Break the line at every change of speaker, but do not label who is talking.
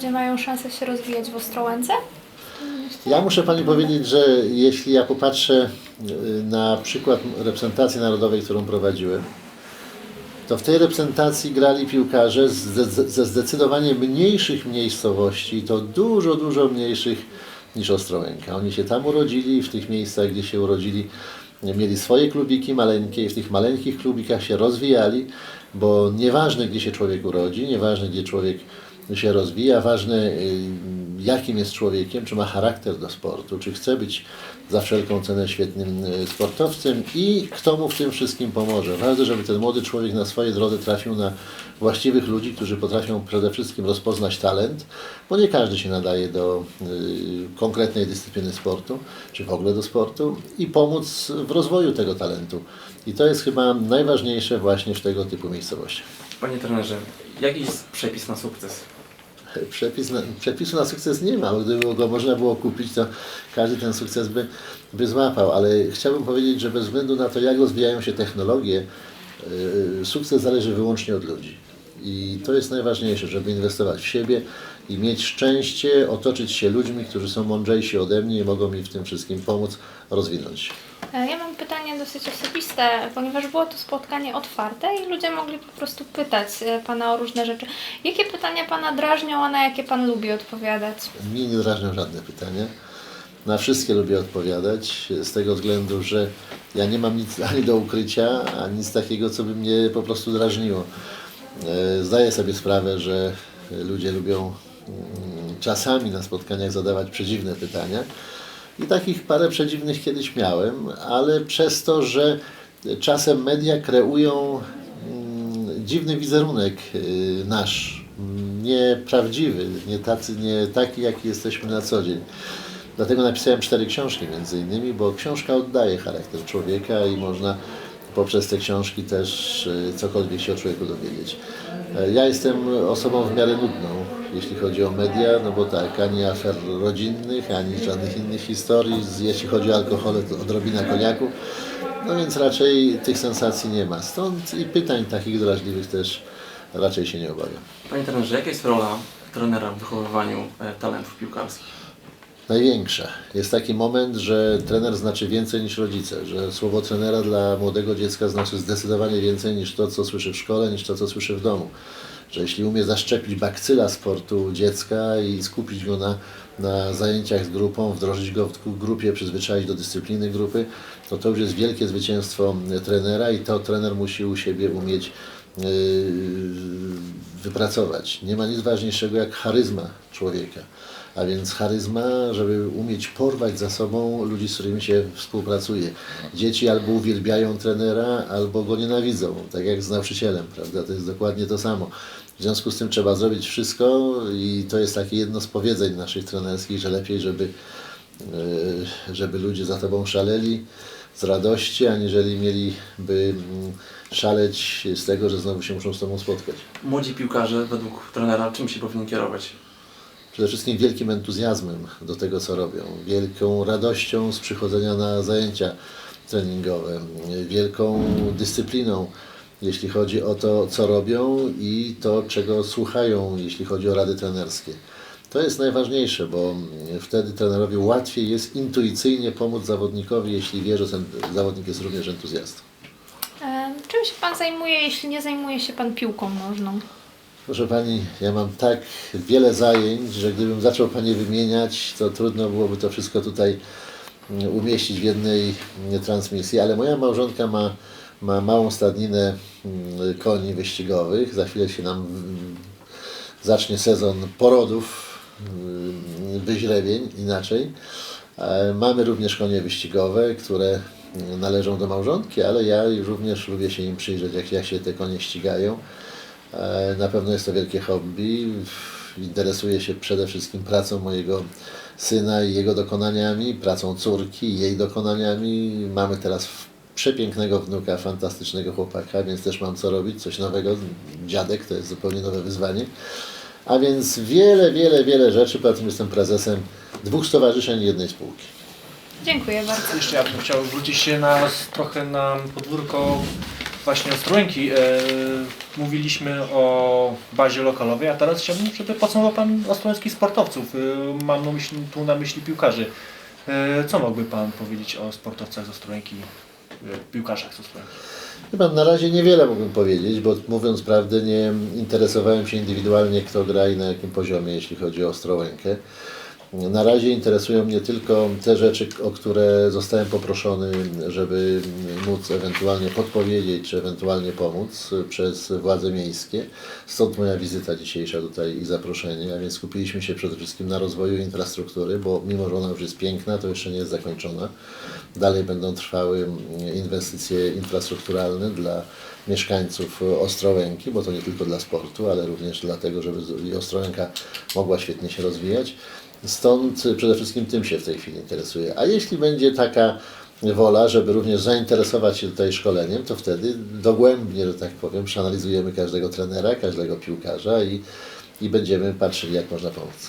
ludzie mają szansę się rozwijać w Ostrołęce?
Ja muszę Pani powiedzieć, że jeśli ja popatrzę y, na przykład reprezentacji narodowej, którą prowadziłem, to w tej reprezentacji grali piłkarze ze, zdecydowanie mniejszych miejscowości, i to dużo, dużo mniejszych niż Ostrołęka. Oni się tam urodzili w tych miejscach, gdzie się urodzili, mieli swoje klubiki maleńkie i w tych maleńkich klubikach się rozwijali, bo nieważne, gdzie się człowiek urodzi, nieważne, gdzie człowiek się rozwija, ważne y, jakim jest człowiekiem, czy ma charakter do sportu, czy chce być za wszelką cenę świetnym y, sportowcem i kto mu w tym wszystkim pomoże. Ważne, żeby ten młody człowiek na swojej drodze trafił na właściwych ludzi, którzy potrafią przede wszystkim rozpoznać talent, bo nie każdy się nadaje do y, konkretnej dyscypliny sportu, czy w ogóle do sportu i pomóc w rozwoju tego talentu. I to jest chyba najważniejsze właśnie w tego typu miejscowościach.
Panie trenerze, jaki jest przepis na sukces?
Przepis na, przepisu na sukces nie ma, gdyby go można było kupić, to każdy ten sukces by, by złapał, ale chciałbym powiedzieć, że bez względu na to, jak rozwijają się technologie, yy, sukces zależy wyłącznie od ludzi. I to jest najważniejsze, żeby inwestować w siebie i mieć szczęście, otoczyć się ludźmi, którzy są mądrzejsi ode mnie i mogą mi w tym wszystkim pomóc rozwinąć się.
E, Ja mam pytanie dosyć osobiste, ponieważ było to spotkanie otwarte i ludzie mogli po prostu pytać e, Pana o różne rzeczy. Jakie pytania Pana drażnią, a na jakie Pan lubi odpowiadać?
Mnie nie drażnią żadne pytania. Na wszystkie lubię odpowiadać, z tego względu, że ja nie mam nic ani do ukrycia, ani nic takiego, co by mnie po prostu drażniło. E, Zdaję sobie sprawę, że ludzie lubią mm, czasami na spotkaniach zadawać przedziwne pytania. I takich parę przedziwnych kiedyś miałem, ale przez to, że czasem media kreują mm, dziwny wizerunek y, nasz, nieprawdziwy, nie, tacy, nie taki, jaki jesteśmy na co dzień. Dlatego napisałem cztery książki między innymi, bo książka oddaje charakter człowieka i można poprzez te książki też y, cokolwiek się o człowieku dowiedzieć. E, Ja jestem osobą w miarę nudną, jeśli chodzi o media, no bo tak, ani afer rodzinnych, ani żadnych innych historii, jeśli chodzi o alkohol, to odrobina koniaku, no więc raczej tych sensacji nie ma. Stąd i pytań takich drażliwych też raczej się nie obawiam.
Panie trenerze, jaka jest rola trenera w wychowywaniu e, talentów piłkarskich?
Największa. Jest taki moment, że trener znaczy więcej niż rodzice, że słowo trenera dla młodego dziecka znaczy zdecydowanie więcej niż to, co słyszy w szkole, niż to, co słyszy w domu. Że jeśli umie zaszczepić bakcyla sportu dziecka i skupić go na, na zajęciach z grupą, wdrożyć go w grupie, przyzwyczaić do dyscypliny grupy, to to już jest wielkie zwycięstwo trenera i to trener musi u siebie umieć wypracować. Nie ma nic ważniejszego jak charyzma człowieka. A więc charyzma, żeby umieć porwać za sobą ludzi, z którymi się współpracuje. Dzieci albo uwielbiają trenera, albo go nienawidzą, tak jak z nauczycielem, prawda? To jest dokładnie to samo. W związku z tym trzeba zrobić wszystko i to jest takie jedno z powiedzeń naszych trenerskich, że lepiej, żeby, e, żeby ludzie za tobą szaleli z radości, aniżeli mieliby mm, szaleć z tego, że znowu się muszą z tobą spotkać.
Młodzi piłkarze według trenera czym się powinni kierować?
przede wszystkim wielkim entuzjazmem do tego, co robią, wielką radością z przychodzenia na zajęcia treningowe, wielką dyscypliną, jeśli chodzi o to, co robią i to, czego słuchają, jeśli chodzi o rady trenerskie. To jest najważniejsze, bo wtedy trenerowi łatwiej jest intuicyjnie pomóc zawodnikowi, jeśli wie, że ten zawodnik jest również entuzjastą.
E, Czym się Pan zajmuje, jeśli nie zajmuje się Pan piłką nożną?
Proszę Pani, ja mam tak wiele zajęć, że gdybym zaczął Pani wymieniać, to trudno byłoby to wszystko tutaj mm, umieścić w jednej mm, transmisji, ale moja małżonka ma, ma małą stadninę mm, koni wyścigowych. Za chwilę się nam zacznie sezon porodów, mm, wyźrebień inaczej. E, Mamy również konie wyścigowe, które należą do małżonki, ale ja również lubię się im przyjrzeć, jak, jak się te konie ścigają. E, Na pewno jest to wielkie hobby. Interesuję się przede wszystkim pracą mojego syna i jego dokonaniami, pracą córki i jej dokonaniami. Mamy teraz przepięknego wnuka, fantastycznego chłopaka, więc też mam co robić, coś nowego. Dziadek to jest zupełnie nowe wyzwanie. A więc wiele, wiele, wiele rzeczy. Poza tym jestem prezesem dwóch stowarzyszeń i jednej spółki.
Dziękuję bardzo.
Jeszcze ja bym chciał wrócić się na, trochę na podwórko właśnie Ostrołęki. E, mówiliśmy o bazie lokalowej, a teraz chciałbym, żeby podsumował Pan ostrołęckich sportowców. E, mam na myśli, tu na myśli piłkarzy. E, co mógłby Pan powiedzieć o sportowcach z Ostrołęki, e, piłkarzach z Ostrołęki?
Chyba na razie niewiele mógłbym powiedzieć, bo mówiąc prawdę nie interesowałem się indywidualnie kto gra i na jakim poziomie, jeśli chodzi o Ostrołękę. Na razie interesują mnie tylko te rzeczy, o które zostałem poproszony, żeby móc ewentualnie podpowiedzieć, czy ewentualnie pomóc przez władze miejskie. Stąd moja wizyta dzisiejsza tutaj i zaproszenie, a więc skupiliśmy się przede wszystkim na rozwoju infrastruktury, bo mimo, że ona już jest piękna, to jeszcze nie jest zakończona. Dalej będą trwały inwestycje infrastrukturalne dla mieszkańców Ostrołęki, bo to nie tylko dla sportu, ale również dlatego, żeby Ostrołęka mogła świetnie się rozwijać. Stąd przede wszystkim tym się w tej chwili interesuję. A jeśli będzie taka wola, żeby również zainteresować się tutaj szkoleniem, to wtedy dogłębnie, że tak powiem, przeanalizujemy każdego trenera, każdego piłkarza i, i będziemy patrzyli, jak można pomóc.